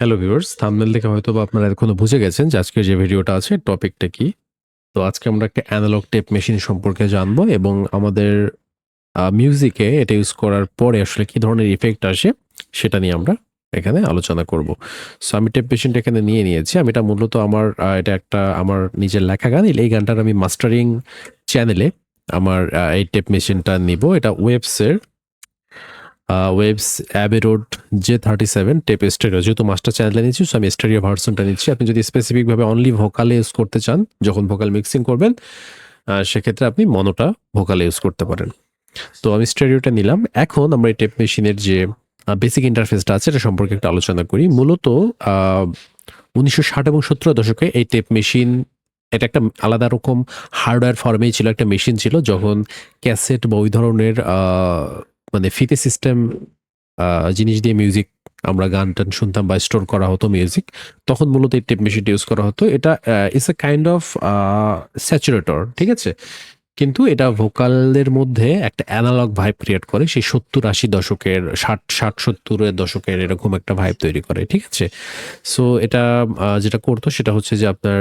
Hello viewers thumbnail দেখে হয়তো বা আপনারা এখনও বুঝে গেছেন যে আজকের যে ভিডিওটা আছে টপিকটা কি। তো আজকে আমরা একটা অ্যানালগ টেপ মেশিন সম্পর্কে জানব এবং আমাদের মিউজিকে এটা ইউজ করার পরে আসলে কি ধরনের ইফেক্ট আসে সেটা নিয়ে আমরা এখানে আলোচনা করব। সো আমি টেপ মেশিনটা এখানে নিয়ে নিয়েছি। আমি এটা মূলত আমার এটা একটা আমার নিজের লেখা গান। এই গানটার আমি মাস্টারিং চ্যানেলে আমার এই টেপ মেশিনটা নিব। এটা ওয়েবসের Waves Abbey Road J thirty seven tape stereo যেহেতু মাস্টার চ্যানেলে নিচ্ছি সো আমি স্টেরিও ভার্সনটা নিচ্ছি। আপনি যদি স্পেসিফিকভাবে অনলি ভোকালে ইউজ করতে চান, যখন ভোকাল মিক্সিং করবেন সেক্ষেত্রে আপনি মনোটা ভোকালে ইউজ করতে পারেন। তো আমি স্টেরিওটা নিলাম। এখন আমরা এই টেপ মেশিনের যে বেসিক ইন্টারফেসটা আছে, এটা সম্পর্কে একটা আলোচনা করি। মূলত উনিশশো ষাট এবং সত্তর দশকে এই টেপ মেশিন এটা একটা আলাদা রকম হার্ডওয়্যার ফর্মেই ছিল, একটা মেশিন ছিল, যখন ক্যাসেট বা ওই ধরনের মানে ফিতে সিস্টেম জিনিস দিয়ে মিউজিক আমরা গান টান শুনতাম বা স্টোর করা হতো মিউজিক তখন মূলত এই টেপ মেশিনটা ইউজ করা হতো। এটা it's a kind of saturator ঠিক আছে? কিন্তু এটা ভোকালের মধ্যে একটা অ্যানালগ ভাইব ক্রিয়েট করে, সেই সত্তর আশি দশকের, ষাট ষাট সত্তরের দশকের এরকম একটা ভাইব তৈরি করে, ঠিক আছে? সো এটা যেটা করতো সেটা হচ্ছে যে আপনার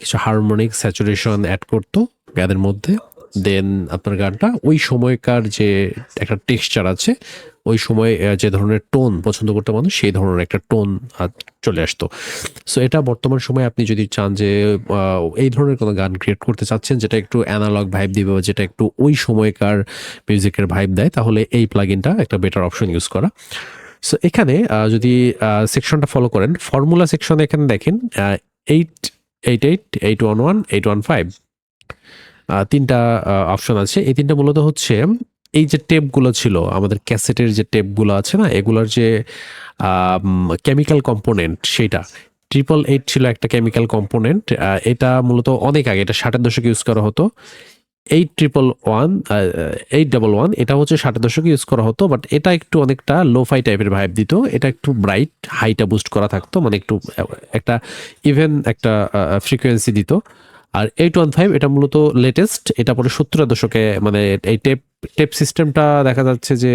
কিছু হারমোনিক স্যাচুরেশন অ্যাড করতো গানের মধ্যে। দেন আপনার গানটা ওই সময়কার যে একটা টেক্সচার আছে, ওই সময় যে ধরনের টোন পছন্দ করতে মানুষ, সেই ধরনের একটা টোন চলে আসতো। সো এটা বর্তমান সময়ে আপনি যদি চান যে এই ধরনের কোনো গান ক্রিয়েট করতে চাচ্ছেন, যেটা একটু অ্যানালগ ভাইব দিবে বা যেটা একটু ওই সময়কার মিউজিকের ভাইব দেয়, তাহলে এই প্লাগইনটা একটা বেটার অপশন ইউজ করা। সো এখানে যদি সেকশনটা ফলো করেন ফর্মুলা সেকশনে এখানে দেখেন eight eight eight eight one one eight one five তিনটা অপশন আছে। এই তিনটা মূলত হচ্ছে, এই যে টেপগুলো ছিল, আমাদের ক্যাসেটের যে টেপগুলো আছে না, এগুলোর যে কেমিক্যাল কম্পোনেন্ট সেটা ট্রিপল এইট ছিল একটা কেমিক্যাল কম্পোনেন্ট এটা মূলত অনেক আগে, এটা ষাটের দশকে ইউজ করা হতো। Eight triple one eight double one এটা হচ্ছে ষাটের দশকে ইউজ করা হতো বাট এটা একটু অনেকটা লো ফাই টাইপের ভাইব দিত। এটা একটু ব্রাইট হাইটা বুস্ট করা থাকতো মানে একটু, একটা ইভেন একটা ফ্রিকোয়েন্সি দিত। আর এইট ওয়ান ফাইভ এটা মূলত লেটেস্ট এটা পরে সত্তরের দশকে মানে এই টেপ টেপ সিস্টেমটা দেখা যাচ্ছে যে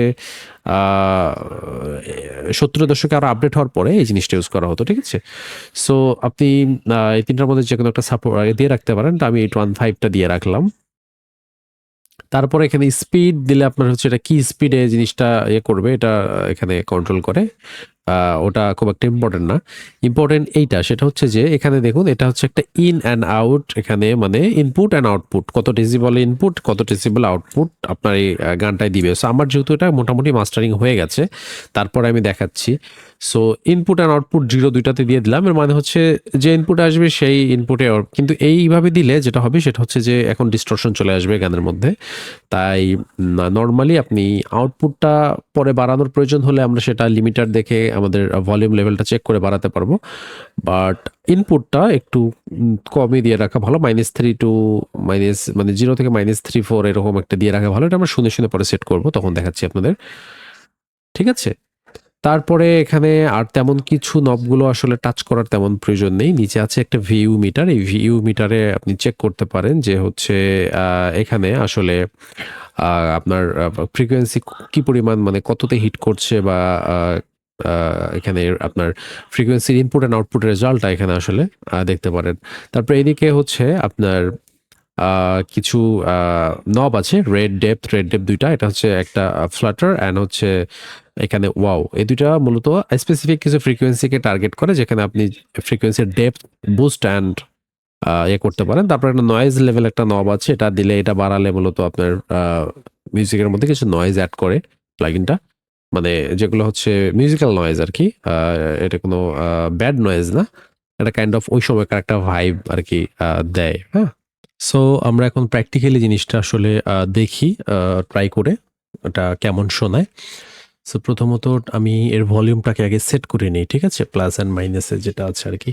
সত্তরের দশকে আরও আপডেট হওয়ার পরে এই জিনিসটা ইউজ করা হতো, ঠিক আছে? সো আপনি এই তিনটার মধ্যে যে কোনো একটা সাপোর্ট দিয়ে রাখতে পারেন, তো আমি এইট ওয়ান ফাইভটা দিয়ে রাখলাম। তারপরে এখানে স্পিড দিলে আপনার হচ্ছে এটা কি স্পিডে জিনিসটা ইয়ে করবে, এটা এখানে কন্ট্রোল করে। ওটা খুব একটা ইম্পর্টেন্ট না। ইম্পর্টেন্ট এইটা, সেটা হচ্ছে যে এখানে দেখুন, এটা হচ্ছে একটা ইন অ্যান্ড আউট এখানে মানে ইনপুট অ্যান্ড আউটপুট কত ডেসিবল ইনপুট কত ডেসিবল আউটপুট আপনার এই গানটায় দিবে। সো আমার যেহেতু এটা মোটামুটি মাস্টারিং হয়ে গেছে, তারপরে আমি দেখাচ্ছি। So input and output zero দুইটাতে দিয়ে দিলাম, এর মানে হচ্ছে যে ইনপুট আসবে সেই ইনপুটে কিন্তু এইভাবে দিলে যেটা হবে, সেটা হচ্ছে যে এখন ডিস্টরশন চলে আসবে গানের মধ্যে। তাই নর্মালি আপনি আউটপুটটা পরে বাড়ানোর প্রয়োজন হলে আমরা সেটা লিমিটার দেখে আমাদের ভলিউম লেভেলটা চেক করে বাড়াতে পারব। বাট ইনপুটটা একটু কমই দিয়ে রাখা ভালো। মাইনাস থ্রি টু মাইনাস মানে জিরো থেকে মাইনাস থ্রি ফোর এরকম একটা দিয়ে রাখা ভালো। এটা আমরা শুনে শুনে পরে সেট করব, তখন দেখাচ্ছি আপনাদের। ঠিক আছে? তারপরে এখানে আর তেমন কিছু নবগুলো আসলে টাচ করার তেমন প্রয়োজন নেই। নিচে আছে একটা ভিউ মিটার এই ভিউ মিটারে আপনি চেক করতে পারেন যে হচ্ছে এখানে আসলে আপনার ফ্রিকোয়েন্সি কি পরিমাণ মানে কততে হিট করছে বা এখানে আপনার ফ্রিকোয়েন্সির ইনপুট অ্যান্ড আউটপুট রেজাল্টটা এখানে আসলে দেখতে পারেন। তারপরে এদিকে হচ্ছে আপনার কিছু নব আছে রেড ডেপথ রেড ডেপ দুইটা। এটা হচ্ছে একটা ফ্লাটার অ্যান্ড হচ্ছে এখানে ওয়াও এই দুইটা মূলত স্পেসিফিক কিছু ফ্রিকোয়েন্সিকে টার্গেট করে, যেখানে আপনি ফ্রিকোয়েন্সির ডেপথ বুস্ট অ্যান্ড ইয়ে করতে পারেন। তারপর একটা নয়েজ লেভেল একটা নব আছে, এটা দিলে এটা বাড়ালে মূলত আপনার মিউজিকের মধ্যে কিছু নয়েজ অ্যাড করে প্লাগিনটা মানে যেগুলো হচ্ছে মিউজিক্যাল নয়েজ আর কি এটা কোনো ব্যাড নয়েজ না। এটা কাইন্ড অফ ওই সময়কার একটা ভাইব আর কি দেয় হ্যাঁ। সো আমরা এখন প্র্যাকটিক্যালি জিনিসটা আসলে দেখি ট্রাই করে ওটা কেমন শোনায়। সো প্রথমত আমি এর ভলিউমটাকে আগে সেট করে নিই, ঠিক আছে? প্লাস অ্যান্ড মাইনাসের যেটা আছে আর কি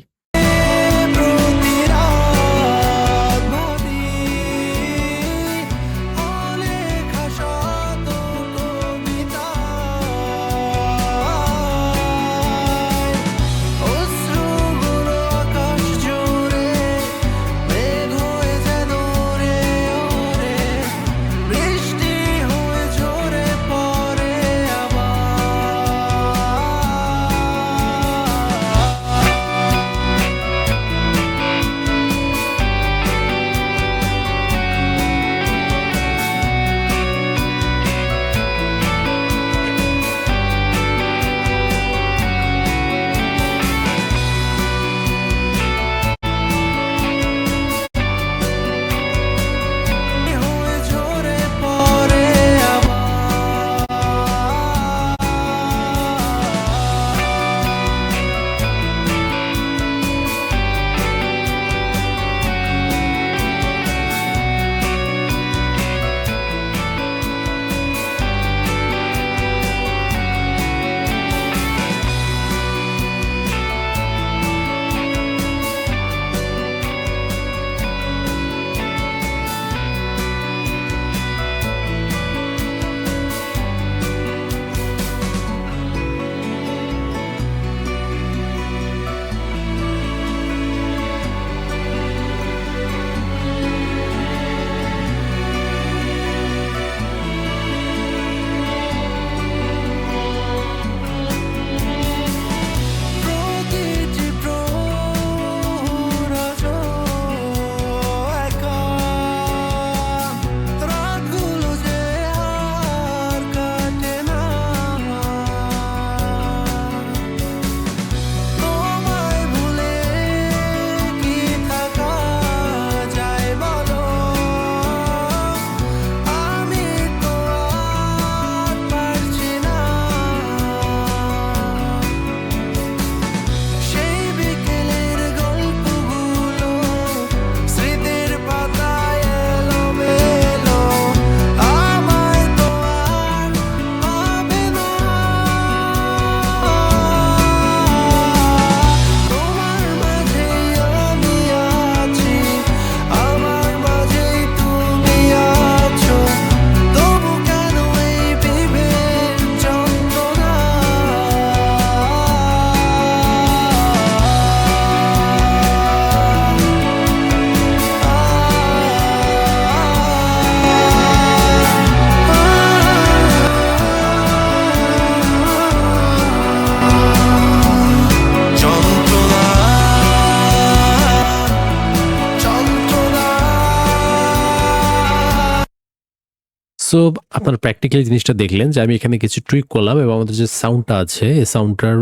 সো আপনারা প্র্যাকটিক্যালি জিনিসটা দেখলেন যে আমি এখানে কিছু ট্রিক করলাম এবং আমাদের যে সাউন্ডটা আছে, এই সাউন্ডটার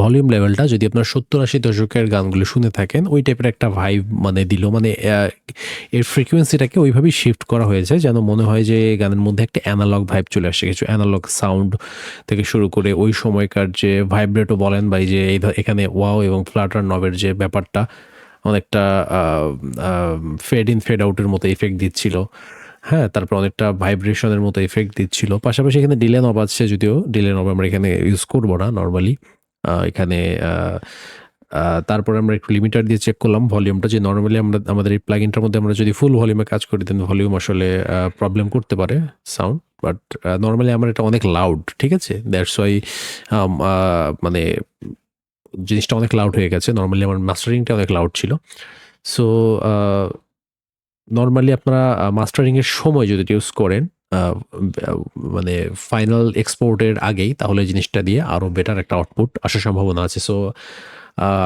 ভলিউম লেভেলটা যদি আপনার সত্তর আশি দশকের গানগুলো শুনে থাকেন, ওই টাইপের একটা ভাইব মানে দিল। মানে এর ফ্রিকোয়েন্সিটাকে ওইভাবেই শিফট করা হয়েছে যেন মনে হয় যে গানের মধ্যে একটা অ্যানালগ ভাইব চলে আসে, কিছু অ্যানালগ সাউন্ড থেকে শুরু করে ওই সময়কার যে ভাইব্রেটও বলেন বা যে এই এখানে ওয়াও এবং ফ্লাটার নবের যে ব্যাপারটা অনেকটা ফেড ইন ফেড আউটের মতো ইফেক্ট দিচ্ছিল। হ্যাঁ তারপর অনেকটা ভাইব্রেশনের মতো এফেক্ট দিচ্ছিল। পাশাপাশি এখানে ডিলে নব আছে যদিও। ডিলে নব আমরা এখানে ইউজ করব না নর্মালি এখানে তারপরে আমরা একটু লিমিটার দিয়ে চেক করলাম ভলিউমটা যে নর্মালি আমরা, আমাদের এই প্লাগিনটার মধ্যে আমরা যদি ফুল ভলিউমে কাজ করি দেন ভলিউম আসলে প্রবলেম করতে পারে সাউন্ড বাট নর্মালি আমার এটা অনেক লাউড ঠিক আছে? দ্যাটস ওয়াই মানে জিনিসটা অনেক লাউড হয়ে গেছে। নর্মালি আমার মাস্টারিংটা অনেক লাউড ছিল। সো নর্মালি আপনারা মাস্টারিং এর সময় যদি ইউজ করেন মানে ফাইনাল এক্সপোর্টের আগেই, তাহলে জিনিসটা দিয়ে আরও বেটার একটা আউটপুট আসার সম্ভাবনা আছে। সো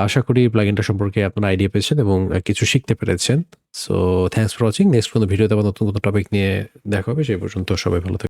আশা করি প্লাগিনটা সম্পর্কে আপনারা আইডিয়া পেয়েছেন এবং কিছু শিখতে পেরেছেন। So thanks for watching next কোনো ভিডিওতে আবার নতুন কোনো টপিক নিয়ে দেখা হবে, সেই পর্যন্ত সবাই ভালো থাকবেন।